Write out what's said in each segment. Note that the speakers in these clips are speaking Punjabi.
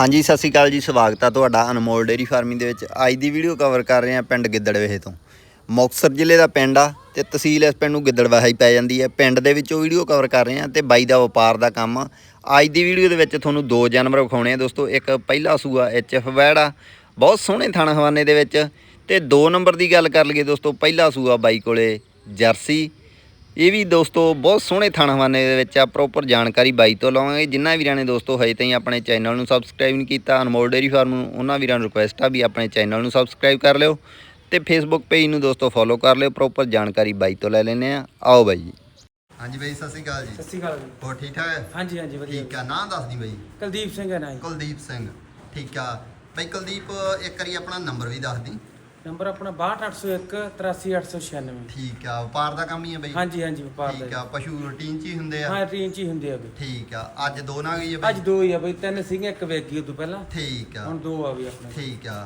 ਹਾਂਜੀ, ਸਤਿ ਸ਼੍ਰੀ ਅਕਾਲ ਜੀ, ਸਵਾਗਤ ਆ ਤੁਹਾਡਾ ਅਨਮੋਲ ਡੇਰੀ ਫਾਰਮਿੰਗ ਦੇ ਵਿੱਚ। ਅੱਜ ਦੀ ਵੀਡੀਓ ਕਵਰ ਕਰ ਰਹੇ ਹਾਂ ਪਿੰਡ ਗਿੱਦੜਵੇਹੇ ਤੋਂ। ਮੁਕਤਸਰ ਜ਼ਿਲ੍ਹੇ ਦਾ ਪਿੰਡ ਆ ਤੇ ਤਹਿਸੀਲ ਇਸ ਪਿੰਡ ਨੂੰ ਗਿੱਦੜਵਾਹਾ ਹੀ ਪੈ ਜਾਂਦੀ ਹੈ। ਪਿੰਡ ਦੇ ਵਿੱਚੋਂ ਵੀਡੀਓ ਕਵਰ ਕਰ ਰਹੇ ਹਾਂ ਤੇ ਬਾਈ ਦਾ ਵਪਾਰ ਦਾ ਕੰਮ ਆ। ਅੱਜ ਦੀ ਵੀਡੀਓ ਦੇ ਵਿੱਚ ਤੁਹਾਨੂੰ ਦੋ ਜਾਨਵਰ ਵਿਖਾਉਣੇ ਆ ਦੋਸਤੋ। ਇੱਕ ਪਹਿਲਾ ਸੂਆ ਐਚਐਫ ਵੈੜ ਆ, ਬਹੁਤ ਸੋਹਣੇ ਥਾਣਾ ਹਵਾਨੇ ਦੇ ਵਿੱਚ। ਤੇ ਦੋ ਨੰਬਰ ਦੀ ਗੱਲ ਕਰ ਲਈਏ ਦੋਸਤੋ, ਪਹਿਲਾ ਸੂਆ ਬਾਈ ਕੋਲੇ ਜਰਸੀ ਇਹ ਵੀ ਦੋਸਤੋ ਬਹੁਤ ਸੋਹਣੇ ਥਣ ਹਵਾਨੇ ਦੇ ਵਿੱਚ ਆ ਪ੍ਰੋਪਰ ਜਾਣਕਾਰੀ ਬਾਈ ਤੋਂ ਲਵਾਂਗੇ। ਜਿਨ੍ਹਾਂ ਵੀਰਾਂ ਨੇ ਦੋਸਤੋ ਹਜੇ ਤਾਈਂ ਆਪਣੇ ਚੈਨਲ ਨੂੰ ਸਬਸਕ੍ਰਾਈਬ ਨਹੀਂ ਕੀਤਾ ਅਨਮੋਲ ਡੇਰੀ ਫਾਰਮ ਨੂੰ ਉਹਨਾਂ ਵੀਰਾਂ ਨੂੰ ਰਿਕੁਐਸਟ ਆ ਵੀ ਆਪਣੇ ਚੈਨਲ ਨੂੰ ਸਬਸਕ੍ਰਾਈਬ ਕਰ ਲਿਓ ਤੇ ਫੇਸਬੁੱਕ ਪੇਜ ਨੂੰ ਦੋਸਤੋ ਫੋਲੋ ਕਰ ਲਿਓ ਪ੍ਰੋਪਰ ਜਾਣਕਾਰੀ ਬਾਈ ਤੋਂ ਲੈ ਲੈਨੇ ਆ ਆਓ ਬਾਈ ਜੀ। ਹਾਂਜੀ ਬਾਈ ਸਤਿ ਸ਼੍ਰੀ ਅਕਾਲ ਸਤਿ ਸ਼੍ਰੀ ਅਕਾਲ ਜੀ। ਹੋਰ ਠੀਕ ਠਾਕ? ਹੈ ਹਾਂਜੀ ਹਾਂਜੀ ਵਧੀਆ। ਠੀਕ ਆ ਨਾਂ ਦੱਸ ਦੀ ਬਾਈ। ਕੁਲਦੀਪ ਸਿੰਘ ਹੈ ਨਾ ਜੀ। ਕੁਲਦੀਪ ਸਿੰਘ ਠੀਕ ਆ। ਬਾਈ ਕੁਲਦੀਪ ਇੱਕ ਵਾਰੀ ਆਪਣਾ ਨੰਬਰ ਵੀ ਦੱਸ ਦੀ। ਨੰਬਰ ਆਪਣਾ 62801 83896 ਠੀਕ ਆ ਵਪਾਰ ਦਾ ਕੰਮ ਹੀ ਹੈ ਬਾਈ। ਹਾਂਜੀ ਹਾਂਜੀ ਵਪਾਰ ਦਾ ਠੀਕ। ਆ ਪਸ਼ੂ ਰੂਟੀਨ ਚ ਹੀ ਹੁੰਦੇ ਆ। ਹਾਂ ਟ੍ਰੇਨ ਚ ਹੀ ਹੁੰਦੇ ਆ ਬਈ। ਠੀਕ ਆ ਅੱਜ ਦੋ ਨਾ ਗਈ ਅੱਜ ਬਾਈ। ਦੋ ਹੀ ਆ ਬਈ ਤਿੰਨ ਸੀਗੇ ਇੱਕ ਵੇਗੀ ਉਦੋਂ ਪਹਿਲਾਂ। ਠੀਕ ਆ। ਹੁਣ ਦੋ ਆ ਵੀ ਆਪਣੇ। ਠੀਕ ਆ।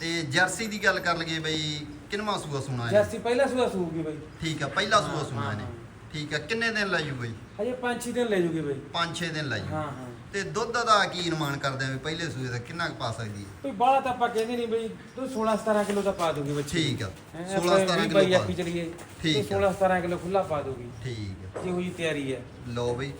ਤੇ ਜਰਸੀ ਦੀ ਗੱਲ ਕਰ ਲਈਏ ਬਈ ਕਿੰਨਵਾਂ ਸੂਆ ਸੁਣਾ ਹੈ? ਜੈਸੀ ਪਹਿਲਾ ਸੂਆ ਸੂਗੀ ਬਈ। ਠੀਕ ਆ ਪਹਿਲਾ ਸੂਆ ਸੁਣਾ ਨੇ। ਠੀਕ ਆ ਕਿੰਨੇ ਦਿਨ ਲੈ ਜੂ ਬਈ? ਹਜੇ 5-6 ਦਿਨ ਲੈ ਜੂਗੀ ਬਈ। 5-6 ਦਿਨ ਲੈ ਜੂ ਹਾਂ ਹਾਂ। ਤੇ ਦੁੱਧ ਦਾ ਕੀ ਅਨੁਮਾਨ ਕਰਦੇ ਆ ਵੀ ਪਹਿਲੇ ਸੂਏ ਦਾ ਕਿੰਨਾ ਕੁ ਪਾ ਸਕਦੀ ਹੈ? ਕੋਈ ਬਾਹਲਾ ਤਾਂ ਆਪਾਂ ਕਹਿੰਦੇ ਨਹੀਂ ਬਈ ਤੂੰ 16-17 ਕਿਲੋ ਦਾ ਪਾ ਦੂਗੀ ਬੱਚੀ। ਠੀਕ ਆ ਹੈਂ, 16 ਆਪਾਂ 17 ਵੀਹ ਕਿਲੋ ਬਾਈ ਪਾ ਆਪੀ ਚਲੀਏ ਠੀਕ ਆ। 16-17 ਕਿਲੋ ਖੁੱਲਾ ਪਾ ਦੂਗੀ ਠੀਕ ਆ। ਜਿਹੋ ਜੀ ਤਿਆਰੀ ਹੈ ਲਓ ਬਈ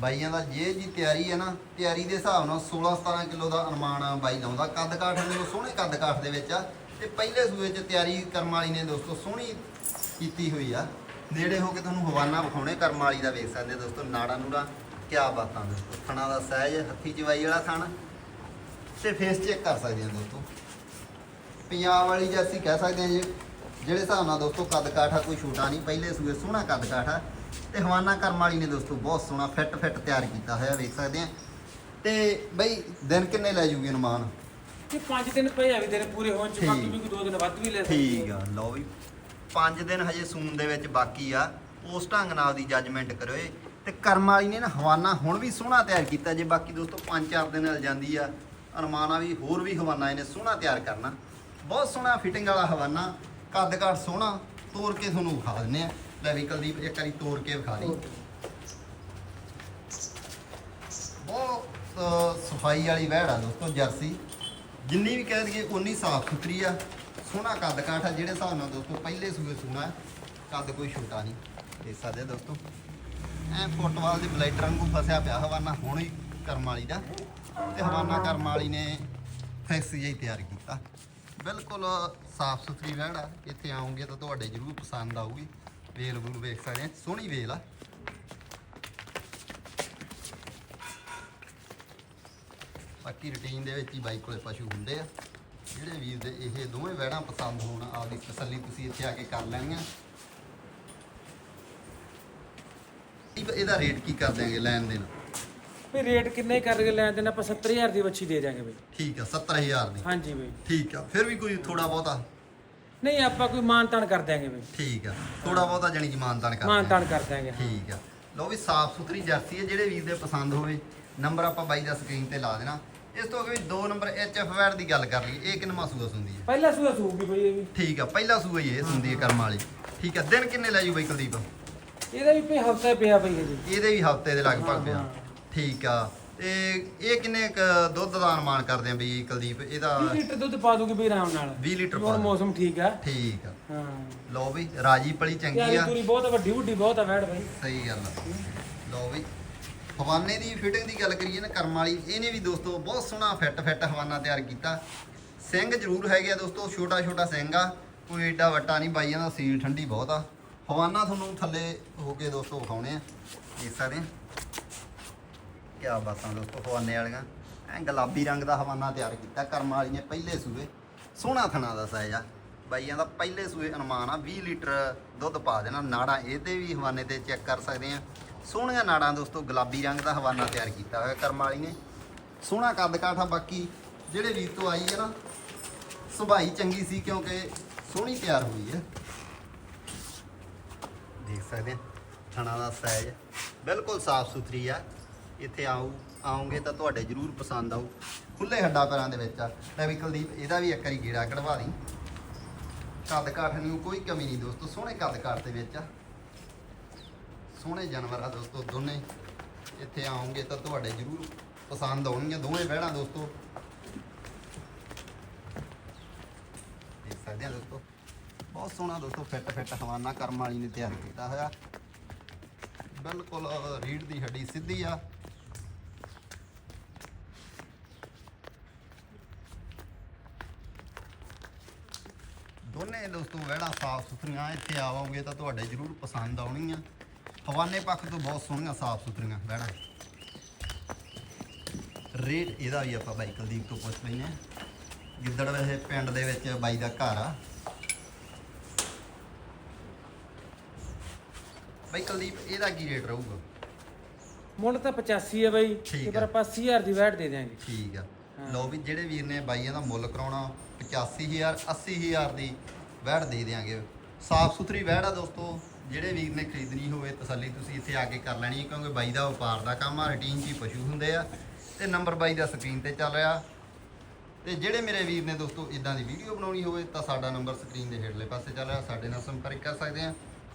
ਬਾਈਆਂ ਦਾ ਜੇ ਜੀ ਤਿਆਰੀ ਹੈ ਨਾ ਤਿਆਰੀ ਦੇ ਹਿਸਾਬ ਨਾਲ 16 17 ਕਿਲੋ ਦਾ ਅਨੁਮਾਨ ਬਾਈ ਲਾਉਂਦਾ ਕੱਦ ਕਾਠ ਦੇ ਸੋਹਣੇ ਕੱਦ ਕਾਠ ਦੇ ਵਿੱਚ ਆ। ਤੇ ਪਹਿਲੇ ਸੂਏ 'ਚ ਤਿਆਰੀ ਕਰਮ ਵਾਲੀ ਨੇ ਦੋਸਤੋ ਸੋਹਣੀ ਕੀਤੀ ਹੋਈ ਆ। ਨੇੜੇ ਹੋ ਕੇ ਤੁਹਾਨੂੰ ਹਵਾਨਾ ਵਿਖਾਉਣੇ ਕਰਮ ਵਾਲੀ ਦਾ ਵੇਖ ਸਕਦੇ ਦੋਸਤੋ ਨਾੜਾ ਨੂੜਾ। ਕਿਆ ਬਾਤਾਂ ਦੋਸਤੋ ਥਣਾ ਦਾ ਸਹਿਜ ਹੱਥੀ ਚਵਾਈ ਵਾਲਾ ਥਣ? ਤੇ ਫੇਸ ਚੈੱਕ ਕਰ ਸਕਦੇ ਆ ਦੋਸਤੋ। ਪੰਜਾਬ ਵਾਲੀ ਜੇ ਅਸੀਂ ਕਹਿ ਸਕਦੇ ਹਾਂ ਜੀ ਜਿਹੜੇ ਹਿਸਾਬ ਨਾਲ ਦੋਸਤੋ ਕੱਦ ਕਾਠਾ ਕੋਈ ਛੋਟਾ ਨਹੀਂ ਪਹਿਲੇ ਸੂਏ ਸੋਹਣਾ ਕੱਦ ਕਾਠਾ ਤੇ ਹਵਾਨਾ ਕਰਮ ਵਾਲੀ ਨੇ ਦੋਸਤੋ ਬਹੁਤ ਸੋਹਣਾ ਫਿੱਟ ਫਿੱਟ ਤਿਆਰ ਕੀਤਾ ਹੋਇਆ ਵੇਖ ਸਕਦੇ ਆ ਤੇ ਬਈ ਦਿਨ ਕਿੰਨੇ ਲੈ ਜੂਗੇ ਅਨੁਮਾਨ? ਕਿ 5 ਦਿਨ ਪਏ ਆ ਵੀ ਤੇਰੇ ਪੂਰੇ ਹੋਣ ਚ ਬਾਕੀ। ਵੀ ਕੋਈ ਦੋ ਦਿਨ ਵੱਧ ਵੀ ਲੈ ਸਕਦੀ ਠੀਕ ਆ ਲਓ ਵੀ। 5 ਦਿਨ ਹਜੇ ਸੂਨ ਦੇ ਵਿੱਚ ਬਾਕੀ ਆ। ਉਸ ਢੰਗ ਨਾਲ ਦੀ ਜੱਜਮੈਂਟ ਕਰਿਓ। ਤੇ ਕਰਮ ਵਾਲੀ ਨੇ ਨਾ ਹਵਾਨਾ ਹੁਣ ਵੀ ਸੋਹਣਾ ਤਿਆਰ ਕੀਤਾ, ਜੇ ਬਾਕੀ ਦੋਸਤੋ 5-4 ਦਿਨ ਮਿਲ ਜਾਂਦੀ ਆ ਅਨੁਮਾਨ ਵੀ, ਹੋਰ ਵੀ ਹਵਾਨਾ ਇਹਨੇ ਸੋਹਣਾ ਤਿਆਰ ਕਰਨਾ। ਬਹੁਤ ਸੋਹਣਾ ਫਿਟਿੰਗ ਵਾਲਾ ਹਵਾਨਾ, ਕੱਦ ਕਾਠ ਸੋਹਣਾ ਤੋੜ ਕੇ ਤੁਹਾਨੂੰ ਵਿਖਾ ਦਿੰਨੇ ਆ। ਲੈ ਵੀ ਕੁਲਦੀਪ, ਇੱਕ ਵਾਰੀ ਤੋੜ ਕੇ ਵਿਖਾ ਲਈ ਬਹੁਤ ਸਫ਼ਾਈ ਵਾਲੀ ਵਹਿੜ ਆ ਦੋਸਤੋ, ਜਰਸੀ। ਜਿੰਨੀ ਵੀ ਕਹਿ ਦਈਏ ਉਨੀ ਸਾਫ਼ ਸੁਥਰੀ ਆ। ਸੋਹਣਾ ਕੱਦ ਕਾਠ ਆ, ਜਿਹੜੇ ਹਿਸਾਬ ਨਾਲ ਦੋਸਤੋ, ਪਹਿਲੇ ਸੂਏ ਸੋਹਣਾ ਕੱਦ ਕੋਈ ਛੋਟਾ ਨਹੀਂ। ਦੇਖ ਸਕਦੇ ਦੋਸਤੋ। ਐ ਫੁੱਟਬਾਲ ਦੇ ਬਲਾਈਟਰ ਵਾਂਗੂ ਫਸਿਆ ਪਿਆ ਹਵਾਨਾ ਹੁਣ ਹੀ ਕਰਮ ਵਾਲੀ ਦਾ। ਤੇ ਹਵਾਨਾ ਕਰਮ ਵਾਲੀ ਨੇ ਫਿਕਸ ਜਿਹਾ ਹੀ ਤਿਆਰ ਕੀਤਾ। ਬਿਲਕੁਲ ਸਾਫ਼ ਸੁਥਰੀ ਵਹਿੜ ਇੱਥੇ ਆਉਂਗੇ ਤਾਂ ਤੁਹਾਡੇ ਜ਼ਰੂਰ ਪਸੰਦ ਆਊਗੀ। ਵੇਲ ਵੂਲ ਵੇਖ ਸਕਦੇ ਆ ਸੋਹਣੀ ਵੇਲ ਆ। ਬਾਕੀ ਰੁਟੀਨ ਦੇ ਵਿੱਚ ਹੀ ਬਾਈ ਕੋਲੇ ਪਸ਼ੂ ਹੁੰਦੇ ਆ। ਜਿਹੜੇ ਵੀਰ ਦੇ ਇਹ ਦੋਵੇਂ ਵਹਿੜਾਂ ਪਸੰਦ ਹੋਣ, ਆਪਦੀ ਤਸੱਲੀ ਤੁਸੀਂ ਇੱਥੇ ਆ ਕੇ ਕਰ ਲੈਣੀਆਂ ਇਹ- ਇਹਦਾ ਰੇਟ ਕੀ ਕਰ ਦਿਆਂਗੇ ਲੈਣ ਦੇਣ? ਵੀ ਰੇਟ ਕਿੰਨੇ ਕਰਕੇ ਲੈਣ ਦੇਣ ਆਪਾਂ 70000 ਦੀ ਬੱਚੀ ਦੇ ਦਿਆਂਗੇ ਬਈ। ਠੀਕ ਆ 70000 ਦੀ। ਹਾਂਜੀ ਬਈ। ਠੀਕ ਆ ਫਿਰ ਵੀ ਕੋਈ ਥੋੜਾ ਬਹੁਤਾ? ਨਹੀਂ ਆਪਾਂ ਕੋਈ ਮਾਨ ਤਾਨ ਕਰ ਦਿਆਂਗੇ ਬਈ। ਠੀਕ ਆ ਥੋੜਾ ਬਹੁਤਾ ਜਾਨੀ ਕਿ ਮਾਨਤਾਨ ਕਰ ਮਾਨ ਦਿਆਂਗੇ। ਤਾਨ ਕਰ ਦਿਆਂਗੇ। ਠੀਕ ਆ। ਲਓ ਵੀ ਸਾਫ਼ ਸੁਥਰੀ ਜਰਸੀ ਹੈ ਜਿਹੜੇ ਵੀਰ ਦੇ ਪਸੰਦ ਹੋਵੇ ਨੰਬਰ ਆਪਾਂ ਬਾਈ ਦਾ ਸਕਰੀਨ ਤੇ ਲਾ ਦੇਣਾ। ਇਸ ਤੋਂ ਅੱਗੇ ਵੀ ਦੋ ਨੰਬਰ ਐਚਐਫ ਵੈਡ ਦੀ ਗੱਲ ਕਰ ਲਈਏ ਇਹ ਕਿੰਨਾ ਸੂਆ ਹੁੰਦੀ ਹੈ? ਪਹਿਲਾ ਸੂਆ ਸੂਗੀ ਬਈ ਇਹ ਵੀ। ਠੀਕ ਆ ਪਹਿਲਾ ਸੂਆ ਹੀ ਇਹ ਸੁੰਦੀ ਹੈ ਕਰਮ ਵਾਲੀ। ਠੀਕ ਆ ਦਿਨ ਕਿੰਨੇ ਲੈ ਜੂ ਬਾਈ ਕੁਲਦੀਪ? ਇਹਦਾ ਵੀ ਭਈ ਹਫਤਾ ਪਿਆ ਬਈ ਜੀ ਇਹਦੇ ਵੀ ਹਫ਼ਤੇ ਦੇ ਲਗਭਗ ਹਾਂ, ਪਿਆ। ਹਾਂ। ਠੀਕ ਆ। ਤੇ ਇਹ ਕਿੰਨੇ ਕੁ ਦੁੱਧ ਦਾ ਅਨੁਮਾਨ ਕਰਦੇ ਆ ਬਈ ਕੁਲਦੀਪ? ਇਹਦਾ 20 ਲੀਟਰ ਦੁੱਧ ਪਾ ਦੂਗੀ ਬਈ ਆਰਾਮ ਨਾਲ। 20 ਲੀਟਰ ਹੁਣ ਪਾ ਦੂ। ਮੌਸਮ ਠੀਕ ਆ। ਠੀਕ ਆ। ਹਾਂ। ਲਓ ਵੀ ਰਾਜੀ ਪਲੀ ਚੰਗੀ ਆ। ਪੂਰੀ ਬਹੁਤ ਵੱਡੀ ਵੱਡੀ ਬਹੁਤ ਆ ਵੈੜ ਬਈ। ਸਹੀ ਗੱਲ ਆ। ਲਓ ਵੀ ਹਵਾਨੇ ਦੀ ਫਿਟਿੰਗ ਦੀ ਗੱਲ ਕਰੀਏ ਨਾ ਕਰਮ ਵਾਲੀ ਇਹਨੇ ਵੀ ਦੋਸਤੋ ਬਹੁਤ ਸੋਹਣਾ ਫਿੱਟ ਫਿੱਟ ਹਵਾਨਾ ਤਿਆਰ ਕੀਤਾ। ਸਿੰਘ ਜ਼ਰੂਰ ਹੈਗੇ ਆ ਦੋਸਤੋ ਛੋਟਾ ਛੋਟਾ ਸਿੰਘ ਆ। ਕੋਈ ਏਡਾ ਵੱਟਾ ਨਹੀਂ ਬਾਈਆਂ ਦਾ ਸੀਲ ਠੰਡੀ ਬਹੁਤ ਆ। ਹਵਾਨਾ ਤੁਹਾਨੂੰ ਥੱਲੇ ਹੋ ਕੇ ਦੋਸਤੋ ਵਿਖਾਉਣੇ ਆ, ਦੇਖ ਸਕਦੇ ਆ। ਕਿਆ ਬਾਤਾਂ ਦੋਸਤੋ ਹਵਾਨੇ ਵਾਲੀਆਂ। ਐ ਗੁਲਾਬੀ ਰੰਗ ਦਾ ਹਵਾਨਾ ਤਿਆਰ ਕੀਤਾ, ਕਰਮ ਵਾਲੀ ਨੇ ਪਹਿਲੇ ਸੂਏ। ਸੋਹਣਾ ਥਣਾ ਦਾ ਸਾਇਜ਼ ਆ। ਬਾਈਆਂ ਦਾ ਪਹਿਲੇ ਸੂਏ ਅਨੁਮਾਨ ਆ 20 ਲੀਟਰ ਦੁੱਧ ਪਾ ਦੇਣਾ। ਨਾੜਾਂ ਇਹਦੇ ਵੀ ਹਵਾਨੇ ਤੇ ਚੈੱਕ ਕਰ ਸਕਦੇ ਆ। ਸੋਹਣੀਆਂ ਨਾੜਾਂ ਦੋਸਤੋ, ਗੁਲਾਬੀ ਰੰਗ ਦਾ ਹਵਾਨਾ ਤਿਆਰ ਕੀਤਾ ਹੋਇਆ ਕਰਮ ਵਾਲੀ ਨੇ। ਸੋਹਣਾ ਕੱਦ ਕਾਠਾ ਬਾਕੀ ਜਿਹੜੇ ਵੀਰ ਤੋਂ ਆਈ ਹੈ ਨਾ, ਸੁਭਾਈ ਚੰਗੀ ਸੀ ਕਿਉਂਕਿ ਸੋਹਣੀ ਤਿਆਰ ਹੋਈ ਹੈ ਸਕਦੇ, ਥਣਾ ਦਾ ਸਾਈਜ਼ ਬਿਲਕੁਲ ਸਾਫ਼ ਸੁਥਰੀ ਆ। ਇੱਥੇ ਆਉ, ਆਉਂਗੇ ਤਾਂ ਤੁਹਾਡੇ ਜ਼ਰੂਰ ਪਸੰਦ ਆਊ। ਖੁੱਲੇ ਹੱਡਾ ਪੈਰਾਂ ਦੇ ਵਿੱਚ ਆ। ਲੈ ਵੀ ਕੁਲਦੀਪ, ਇਹਦਾ ਵੀ ਇੱਕ ਵਾਰੀ ਗੇੜਾ ਕਢਵਾ ਦੀ। ਕੱਦ ਕਾਠ ਨੂੰ ਕੋਈ ਕਮੀ ਨਹੀਂ ਦੋਸਤੋ, ਸੋਹਣੇ ਕੱਦ ਕਾਠ ਦੇ ਵਿੱਚ ਆ। ਸੋਹਣੇ ਜਾਨਵਰ ਆ ਦੋਸਤੋ, ਦੋਨੇ। ਇੱਥੇ ਆਉਂਗੇ ਤਾਂ ਤੁਹਾਡੇ ਜ਼ਰੂਰ ਪਸੰਦ ਆਉਣਗੀਆਂ। ਦੋਵੇਂ ਬਹਿਣਾ ਦੋਸਤੋ। ਦੇਖ ਸਕਦੇ ਆ ਦੋਸਤੋ। ਬਹੁਤ ਸੋਹਣਾ ਦੋਸਤੋ ਫਿੱਟ ਫਿੱਟ ਹਵਾਨਾ ਕਰਮ ਵਾਲੀ ਨੇ ਤਿਆਰ ਕੀਤਾ ਹੋਇਆ। ਬਿਲਕੁਲ ਰੀੜ ਦੀ ਹੱਡੀ ਸਿੱਧੀ ਆ। ਦੋਨੇ ਦੋਸਤੋ ਵਹਿੜਾਂ ਸਾਫ਼ ਸੁਥਰੀਆਂ, ਇੱਥੇ ਆਵਾਂਗੇ ਤਾਂ ਤੁਹਾਡੇ ਜ਼ਰੂਰ ਪਸੰਦ ਆਉਣੀਆਂ ਹਵਾਨੇ ਪੱਖ ਤੋਂ ਬਹੁਤ ਸੋਹਣੀਆਂ ਸਾਫ਼ ਸੁਥਰੀਆਂ ਵਹਿੜਾਂ। ਰੇਟ ਇਹਦਾ ਵੀ ਆਪਾਂ ਬਾਈ ਕੁਲਦੀਪ ਤੋਂ ਪੁੱਛ ਲੈਂਦੇ ਹਾਂ। ਗਿੱਦੜ ਵੈਸੇ ਪਿੰਡ ਦੇ ਵਿੱਚ ਬਾਈ ਦਾ ਘਰ ਆ। ਬਾਈ ਕੁਲਦੀਪ ਇਹਦਾ ਕੀ ਰੇਟ ਰਹੂਗਾ? ਮੁੱਲ ਤਾਂ 85 ਹੈ ਬਾਈ ਠੀਕ ਤੇ ਪਰ ਆ। ਆਪਾਂ 80000 ਦੀ ਵੈਟ ਦੇ ਦਿਆਂਗੇ। ਠੀਕ ਆ। ਲਓ ਵੀ ਜਿਹੜੇ ਵੀਰ ਨੇ ਬਾਈਆਂ ਦਾ ਮੁੱਲ ਕਰਾਉਣਾ 85000 80000 ਦੀ ਵਹਿੜ ਦੇ ਦਿਆਂਗੇ। ਸਾਫ਼ ਸੁਥਰੀ ਵਹਿੜ ਆ ਦੋਸਤੋ। ਜਿਹੜੇ ਵੀਰ ਨੇ ਖਰੀਦਣੀ ਹੋਵੇ ਤਸੱਲੀ ਤੁਸੀਂ ਇੱਥੇ ਆ ਕੇ ਕਰ ਲੈਣੀ ਹੈ ਕਿਉਂਕਿ ਬਾਈ ਦਾ ਵਪਾਰ ਦਾ ਕੰਮ ਆ ਰੂਟੀਨ 'ਚ ਹੀ ਪਸ਼ੂ ਹੁੰਦੇ ਆ। ਤੇ ਨੰਬਰ ਬਾਈ ਦਾ ਸਕਰੀਨ ਤੇ ਚੱਲ ਰਿਹਾ। ਤੇ ਜਿਹੜੇ ਮੇਰੇ ਵੀਰ ਨੇ ਦੋਸਤੋ ਇਦਾਂ ਦੀ ਵੀਡੀਓ ਬਣਾਉਣੀ ਹੋਵੇ ਤਾਂ ਸਾਡਾ ਨੰਬਰ ਸਕਰੀਨ ਦੇ ਹੇਠਲੇ ਪਾਸੇ ਚੱਲ ਰਿਹਾ। ਸਾਡੇ ਨਾਲ ਸੰਪਰਕ ਕਰ ਸਕਦੇ ਆ।